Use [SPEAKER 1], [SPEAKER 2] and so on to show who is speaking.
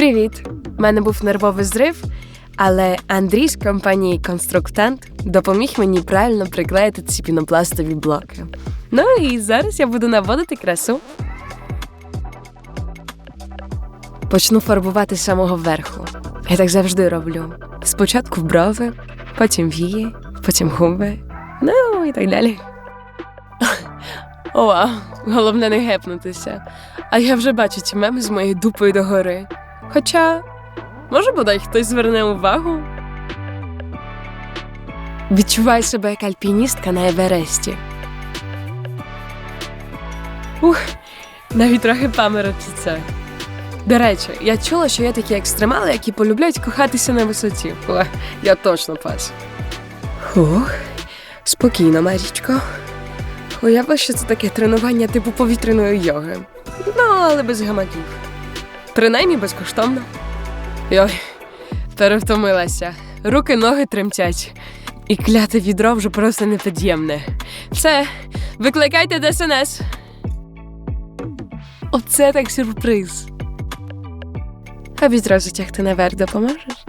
[SPEAKER 1] Привіт! У мене був нервовий зрив, але Андрій з компанії Конструктант допоміг мені правильно приклеїти ці пінопластові блоки. Ну і зараз я буду наводити красу. Почну фарбувати з самого верху. Я так завжди роблю. Спочатку брови, потім вії, потім губи, ну і так далі. О, головне не гепнутися. А я вже бачу ці меми з моєю дупою догори. Хоча, може, бодай хтось зверне увагу. Відчуваю себе як альпіністка на Евересті. Ух, навіть трохи паморочиться. До речі, я чула, що є такі екстремали, які полюбляють кохатися на висоті. О, я точно пас. Хух, спокійно, Марічко. Уяви, що це таке тренування типу повітряної йоги. Ну, але без гамаків. Принаймні безкоштовно. Йой, перевтомилася. Руки, ноги тремтять. І кляте відро вже просто непід'ємне. Все, викликайте ДСНС. Оце так сюрприз. А відро затягти наверх допоможеш?